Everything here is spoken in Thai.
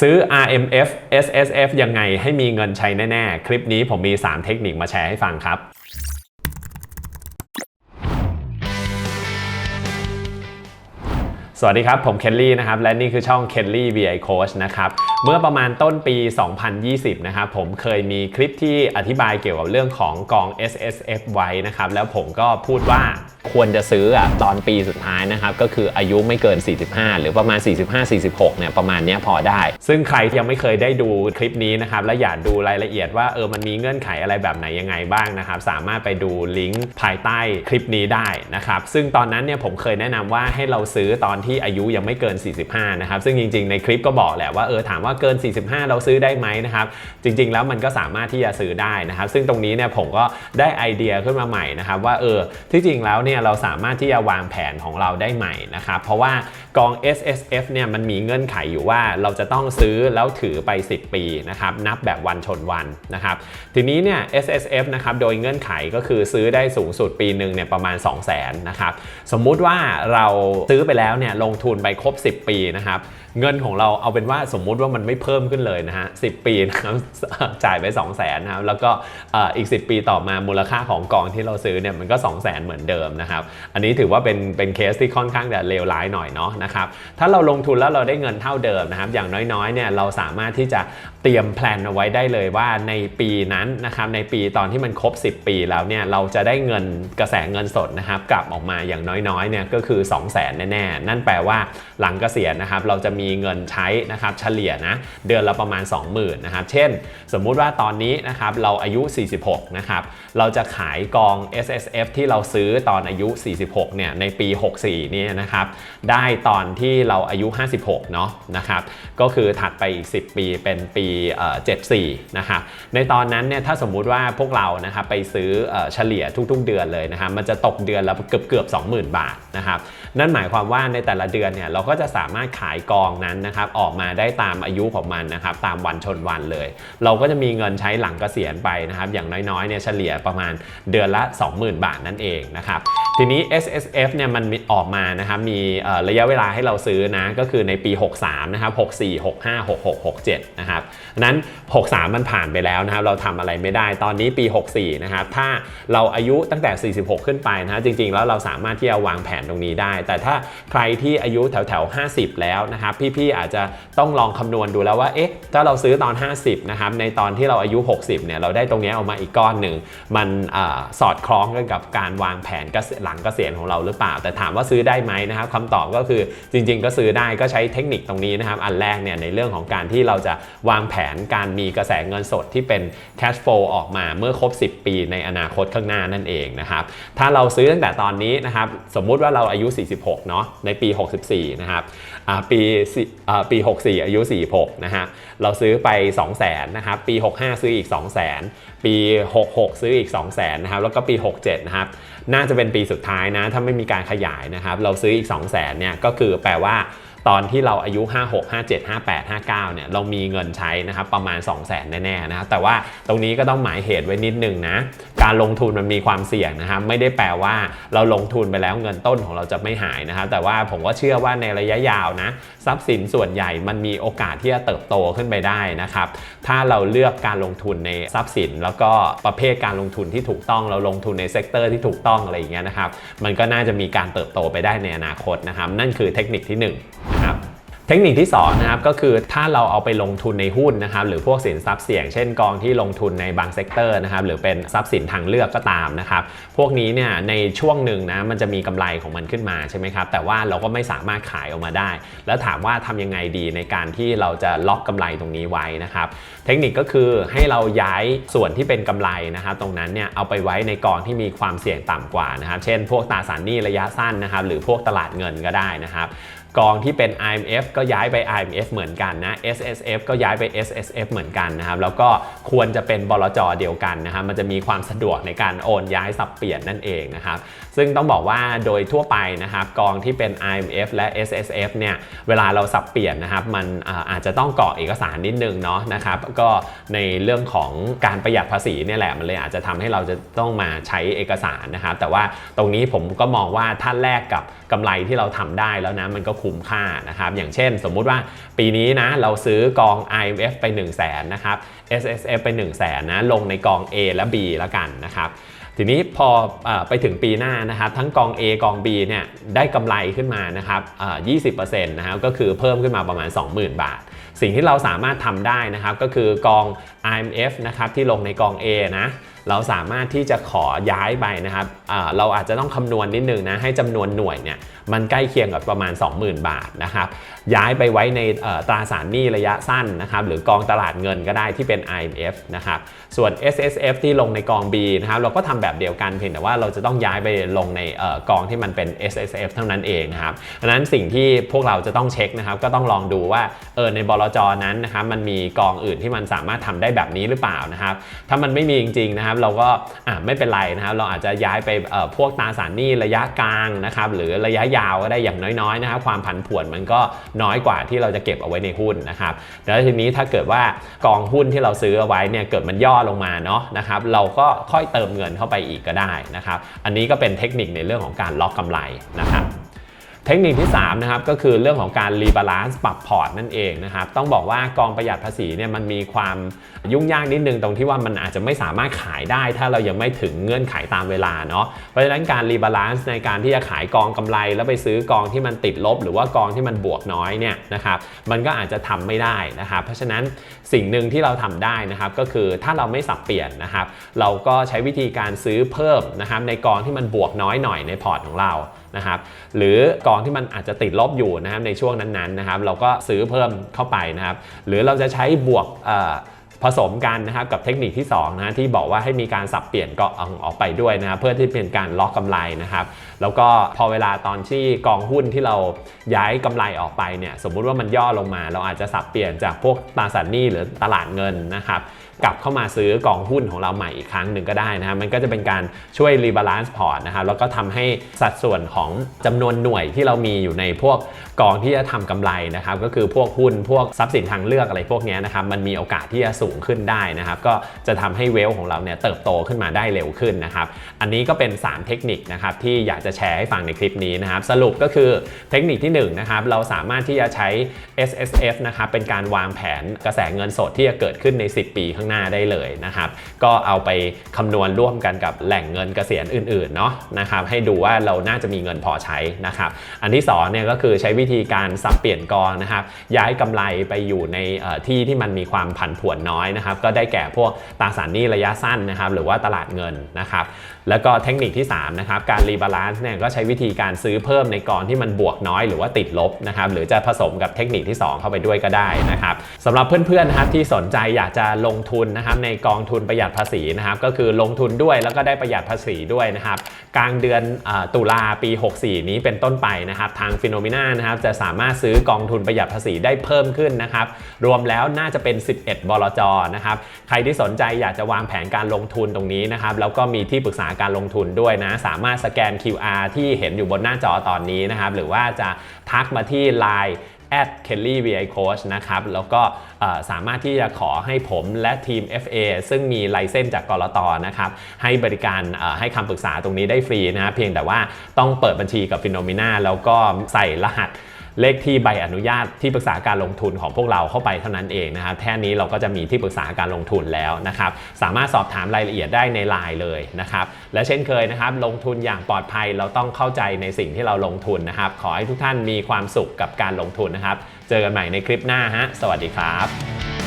ซื้อ RMF SSF ยังไงให้มีเงินใช้แน่ ๆ คลิปนี้ผมมี 3 เทคนิคมาแชร์ให้ฟังครับ สวัสดีครับ ผมเคนลี่นะครับ และนี่คือช่อง Kelly VI Coach นะครับ เมื่อประมาณต้นปี 2020 นะครับ ผมเคยมีคลิปที่อธิบายเกี่ยวกับเรื่องของกอง S S F ไว้นะครับ แล้วผมก็พูดว่าควรจะซื้ออะตอนปีสุดท้ายนะครับ ก็คืออายุไม่เกิน 45 หรือประมาณ 45-46 เนี่ยประมาณนี้พอได้ ซึ่งใครที่ยังไม่เคยได้ดูคลิปนี้นะครับ และอยากดูรายละเอียดว่าเออมันมีเงื่อนไขอะไรแบบไหนยังไงบ้างนะครับ สามารถไปดูลิงก์ภายใต้คลิปนี้ได้นะครับซึ่งตอนนั้นเนี่ยผมเคยแนะนำว่าให้เราซื้อตอนที่อายุยังไม่เกิน 45 นะครับ ซึ่งจริงๆ ในคลิปก็บอกแหละว่าเออถามว่าเกิน 45 เราซื้อได้ไหมนะครับ จริง ๆ แล้วมันก็สามารถที่จะซื้อได้นะครับ ซึ่งตรงนี้เนี่ยผมก็ได้ไอเดียขึ้นมาใหม่นะครับว่าเออที่จริงแล้วเนี่ยเราสามารถที่จะวางแผนของเราได้ใหม่นะครับเพราะว่ากอง S S F เนี่ยมันมีเงื่อนไขอยู่ว่าเราจะต้องซื้อแล้วถือไป 10 ปีนะครับนับแบบวันชนวันนะครับทีนี้เนี่ย S S F นะครับโดยเงื่อนไขก็คือซื้อได้สูงสุดปีหนึ่งเนี่ยประมาณ 2 0 0 0 0 0นะครับสมมุติว่าเราซื้อไปแล้วเนี่ยลงทุนไปครบ 10 ปีนะครับเงินของเราเอาเป็นว่าสมมุติว่ามันไม่เพิ่มขึ้นเลยนะฮะสิปีนะครับจ่ายไป 2 0 0 0 0นนะครับแล้วก็อีก 10 ปีต่อมามูลค่าของกองที่เราซื้อเนี่ยมันก็ 2 0 0 0 0 0เหมือนเดิมนะครับอันนี้ถือว่าเป็นเป็นเคสที่ค่อนข้างจะเลวร้ายหน่อยเนาะนะครับถ้าเราลงทุนแล้วเราได้เงินเท่าเดิมนะครับอย่างน้อยๆเนี่ยเราสามารถที่จะ ตรียมแพลนเอาไว้ได้เลยว่าในปีนั้นนะครับในปีตอนที่มันครบ 10 ปีแล้วเนี่ยเราจะได้เงินกระแสเงินสดนะครับกลับออกมาอย่างน้อยๆเนี่ยก็คือ 2 0 0 0 0 0แน่ๆ นั่นแปลว่าหลังเกษียณนะครับเราจะมีเงินใช้นะครับเฉลี่ยนะเดือนละประมาณ 20,000นะครับเช่น สมมุติว่าตอนนี้นะครับเราอายุ 46นะครับเราจะขายกอง S S F ที่เราซื้อตอนอายุ 46เนี่ยในปี 64นี่นะครับได้ตอนที่เราอายุ 56เนาะนะครับก็คือถัดไปอีก 10 ปีเป็นปี74 นะครับ ในตอนนั้นเนี่ยถ้าสมมุติว่าพวกเรานะครับไปซื้อเฉลี่ยทุกๆเดือนเลยนะครับมันจะตกเดือนละเกือบเกือบ20,000 บาทนะครับนั่นหมายความว่าในแต่ละเดือนเนี่ยเราก็จะสามารถขายกองนั้นนะครับออกมาได้ตามอายุของมันนะครับตามวันชนวันเลย เราก็จะมีเงินใช้หลังเกษียณไปนะครับอย่างน้อยๆเนี่ยเฉลี่ยประมาณเดือนละ 20,000 บาทนั่นเองนะครับทีนี้ S S F เนี่ยมันออกมานะครับมีระยะเวลาให้เราซื้อนะก็คือในปี 63 นะครับ 64 65 66 67 นะครับนั้น 63 มันผ่านไปแล้วนะครับเราทำอะไรไม่ได้ตอนนี้ปี 64 นะครับถ้าเราอายุตั้งแต่ 46 ขึ้นไปนะจริงๆ แล้วเราสามารถที่จะวางแผนตรงนี้ได้แต่ถ้าใครที่อายุแถวๆ50 แล้วนะครับพี่ๆอาจจะต้องลองคำนวณดูแล้วว่าเอ๊ะถ้าเราซื้อตอน 50นะครับในตอนที่เราอายุ 60เนี่ยเราได้ตรงนี้ออกมาอีกก้อนหนึ่งมันอสอดคล้องกันกับการวางแผนกหลังเกษียณของเราหรือเปล่า แต่ถามว่าซื้อได้ไหมนะครับคำตอบก็คือจริง ๆ ก็ซื้อได้ก็ใช้เทคนิคตรงนี้นะครับอันแรกเนี่ยในเรื่องของการที่เราจะวางแผนการมีกระแสเงินสดที่เป็น cash flow ออกมาเมื่อครบ 10 ปีในอนาคตข้างหน้านั่นเองนะครับถ้าเราซื้อตั้งแต่ตอนนี้นะครับสมมุติว่าเราอายุ46 เนาะในปี 64 นะครับปีปี 64 อายุ 46 นะฮะเราซื้อไป 2 0 0 0 0 0 นะครับ ปี 65 ซื้ออีก 2 0 0 0 0 0 ปี 66 ซื้ออีก 2 0 0 0 0 0 นะครับ แล้วก็ปี 67 นะครับ น่าจะเป็นปีสุดท้ายนะ ถ้าไม่มีการขยายนะครับ เราซื้ออีก 2 0 0 0 0 0 เนี่ย ก็คือแปลว่า ตอนที่เราอายุ 56 57 58 59 เนี่ยเรามีเงินใช้นะครับประมาณ 2 0 0 0 0 0 แน่ๆนะครับแต่ว่าตรงนี้ก็ต้องหมายเหตุไว้นิดนึงนะ การลงทุนมันมีความเสี่ยงนะครับไม่ได้แปลว่าเราลงทุนไปแล้วเงินต้นของเราจะไม่หายนะครับแต่ว่าผมก็เชื่อว่าในระยะยาวนะทรัพย์สินส่วนใหญ่มันมีโอกาสที่จะเติบโตขึ้นไปได้นะครับถ้าเราเลือกการลงทุนในทรัพย์สิน แล้วก็ประเภทการลงทุนที่ถูกต้องเราลงทุนในเซกเตอร์ที่ถูกต้องอะไรอย่างเงี้ยนะครับมันก็น่าจะมีการเติบโตไปได้ในอนาคตนะครับนั่นคือเทคนิคที่หนึ่ เทคนิคที่2นะครับก็คือถ้าเราเอาไปลงทุนในหุ้นนะครับหรือพวกสินทรัพย์เสี่ยงเช่นกองที่ลงทุนในบางเซกเตอร์นะครับหรือเป็นทรัพย์สินทางเลือกก็ตามนะครับพวกนี้เนี่ยในช่วงหนึ่งนะมันจะมีกำไรของมันขึ้นมาใช่ไหมครับแต่ว่าเราก็ไม่สามารถขายออกมาได้ แล้วถามว่าทำยังไงดีในการที่เราจะล็อกกำไรตรงนี้ไว้นะครับเทคนิคก็คือให้เราย้ายส่วนที่เป็นกำไรนะครับตรงนั้นเนี่ยเอาไปไว้ในกองที่มีความเสี่ยงต่ำกว่านะครับเช่น พวกตราสารหนี้ระยะสั้นนะครับหรือพวกตลาดเงินก็ได้นะครับ กองที่เป็น IMF ก็ย้ายไป IMF เหมือนกันนะ SSF ก็ย้ายไป SSF เหมือนกันนะครับ แล้วก็ควรจะเป็นบลจเดียวกันนะครับ มันจะมีความสะดวกในการโอนย้ายสับเปลี่ยนนั่นเองนะครับ ซึ่งต้องบอกว่าโดยทั่วไปนะครับ กองที่เป็น IMF และ SSF เนี่ย เวลาเราสับเปลี่ยนนะครับ มันอาจจะต้องกรอกเอกสารนิดนึงเนาะนะครับ ก็ในเรื่องของการประหยัดภาษีเนี่ยแหละ มันเลยอาจจะทำให้เราจะต้องมาใช้เอกสารนะครับ แต่ว่าตรงนี้ผมก็มองว่าถ้าแลกกับ กำไรที่เราทำได้แล้วนะมันก็คุ้มค่านะครับอย่างเช่น สมมุติว่าปีนี้นะเราซื้อกอง IMF ไป 1 0 0 0 0แสนนะครับ SSF ไป1 0 0 0 0แสนนะลงในกอง A และ B แล้วกันนะครับทีนี้พออไปถึงปีหน้านะครับทั้งกอง A กอง B เนี่ยได้กำไรขึ้นมานะครับ20%นะครับก็คือเพิ่มขึ้นมาประมาณ 20,000 บาท สิ่งที่เราสามารถทำได้นะครับก็คือกอง IMF นะครับที่ลงในกอง A นะเราสามารถที่จะขอย้ายไปนะครับเราอาจจะต้องคำนวณนิดนึงนะให้จำนวนหน่วยเนี่ยมันใกล้เคียงกับประมาณ 20,000 บาทนะครับย้ายไปไว้ในตราสารหนี้ระยะสั้นนะครับหรือกองตลาดเงินก็ได้ที่เป็น IMF นะครับส่วน SSF ที่ลงในกอง B นะครับเราก็ทำแบบเดียวกันเพียงแต่ว่าเราจะต้องย้ายไปลงในอกองที่มันเป็น SSF เท่านั้นเองนะครับดังนั้นสิ่งที่พวกเราจะต้องเช็คนะครับก็ต้องลองดูว่าเออในบลจนั้นนะครับมันมีกองอื่นที่มันสามารถทำได้แบบนี้หรือเปล่านะครับถ้ามันไม่มีจริงๆนะครับเราก็ไม่เป็นไรนะครับ เราอาจจะย้ายไปพวกตราสารหนี้ระยะกลางนะครับหรือระยะยาวก็ได้อย่างน้อยๆนะครับความผันผวนมันก็น้อยกว่าที่เราจะเก็บเอาไว้ในหุ้นนะครับแล้วทีนี้ถ้าเกิดว่ากองหุ้นที่เราซื้อเอาไว้เนี่ยเกิดมันย่อลงมาเนาะนะครับเราก็ค่อยเติมเงินเข้าไปอีกก็ได้นะครับ อันนี้ก็เป็นเทคนิคในเรื่องของการล็อกกำไรนะครับ เทคนิคที่3นะครับก็คือเรื่องของการรีบาลานซ์ปรับพอร์ตนั่นเองนะครับต้องบอกว่ากองประหยัดภาษีเนี่ยมันมีความยุ่งยากนิดนึงตรงที่ว่ามันอาจจะไม่สามารถขายได้ ถ้าเรายังไม่ถึงเงื่อนไขตามเวลาเนาะเพราะฉะนั้นการรีบาลานซ์ในการที่จะขายกองกำไร แล้วไปซื้อกองที่มันติดลบ หรือว่ากองที่มันบวกน้อยเนี่ยนะครับมันก็อาจจะทำไม่ได้นะครับเพราะฉะนั้นสิ่งหนึ่งที่เราทำได้นะครับก็คือถ้าเราไม่สับเปลี่ยนนะครับเราก็ใช้วิธีการซื้อเพิ่มนะครับในกองที่มันบวกน้อยหน่อยในพอร์ตของเรานะครับหรือกองที่มันอาจจะติดลบอยู่นะครับในช่วงนั้นๆนะครับเราก็ซื้อเพิ่มเข้าไปนะครับหรือเราจะใช้บวกเอ่อ ผสมกันนะครับกับเทคนิคที่2นะที่บอกว่าให้มีการสับเปลี่ยนกองออกไปด้วยนะเพื่อที่เป็นการล็อกกำไรนะครับแล้วก็พอเวลาตอนที่กองหุ้นที่เราย้ายกำไรออกไปเนี่ยสมมุติว่ามันย่อลงมา เราอาจจะสับเปลี่ยนจากพวกตราสารหนี้หรือตลาดเงินนะครับกลับเข้ามาซื้อกองหุ้นของเราใหม่อีกครั้งหนึ่งก็ได้นะครับมันก็จะเป็นการช่วยรีบาลานซ์พอร์ตนะครับแล้วก็ทำให้สัดส่วนของจำนวนหน่วยที่เรามีอยู่ในพวกกองที่จะทำกำไรนะครับก็คือพวกหุ้นพวกทรัพย์สินทางเลือกอะไรพวกนี้นะครับมันมีโอกาสที่จะสูงขึ้นได้นะครับ ก็จะทำให้เวลของเราเนี่ยเติบโตขึ้นมาได้เร็วขึ้นนะครับ อันนี้ก็เป็น 3 เทคนิคนะครับที่อยากจะแชร์ให้ฟังในคลิปนี้นะครับ สรุปก็คือเทคนิคที่1นะครับเราสามารถที่จะใช้ S S F นะครับเป็นการวางแผนกระแสเงินสดที่จะเกิดขึ้นใน 10 ปีข้างหน้าได้เลยนะครับ ก็เอาไปคำนวณร่วมกันกับแหล่งเงินเกษียณอื่นๆเนาะนะครับให้ดูว่าเราน่าจะมีเงินพอใช้นะครับอันที่2เนี่ยก็คือใช้วิธีการสับเปลี่ยนกองนะครับย้ายกำไรไปอยู่ในที่ที่มันมีความผันผวนน้อยนะครับก็ได้แก่พวกตราสารหนี้ระยะสั้นนะครับหรือว่าตลาดเงินนะครับแล้วก็เทคนิคที่3นะครับการรีบาลานซ์เนี่ยก็ใช้วิธีการซื้อเพิ่มในกองที่มันบวกน้อยหรือว่าติดลบนะครับหรือจะผสมกับเทคนิคที่ 2 เข้าไปด้วยก็ได้นะครับสำหรับเพื่อนๆนะครับที่สนใจอยากจะลงทุนนะครับในกองทุนประหยัดภาษีนะครับก็คือลงทุนด้วยแล้วก็ได้ประหยัดภาษีด้วยนะครับกลางเดือนอตุลาปี 64 นี้เป็นต้นไปนะครับทางฟิโนมิน่านะครับจะสามารถซื้อกองทุนประหยัดภาษีได้เพิ่มขึ้นนะครับรวมแล้วน่าจะเป็น 11 บลจนะครับใครที่สนใจอยากจะวางแผนการลงทุนตรงนี้นะครับแล้วก็มีที่ปรึกษาการลงทุนด้วยนะ สามารถสแกน QR ที่เห็นอยู่บนหน้าจอตอนนี้นะครับหรือว่าจะทักมาที่ Line at kelly vi coach นะครับ แล้วก็สามารถที่จะขอให้ผมและทีม FA ซึ่งมีไลเซนส์จากกรตนะครับ ให้บริการให้คำปรึกษาตรงนี้ได้ฟรีนะเพียงแต่ว่าต้องเปิดบัญชีกับฟิโนมิน่าแล้วก็ใส่รหัส เลขที่ใบอนุญาตที่ปรึกษาการลงทุนของพวกเราเข้าไปเท่านั้นเองนะครับแค่นี้เราก็จะมีที่ปรึกษาการลงทุนแล้วนะครับ สามารถสอบถามรายละเอียดได้ในไลน์เลยนะครับ และเช่นเคยนะครับ ลงทุนอย่างปลอดภัยเราต้องเข้าใจในสิ่งที่เราลงทุนนะครับ ขอให้ทุกท่านมีความสุขกับการลงทุนนะครับ เจอกันใหม่ในคลิปหน้าฮะสวัสดีครับ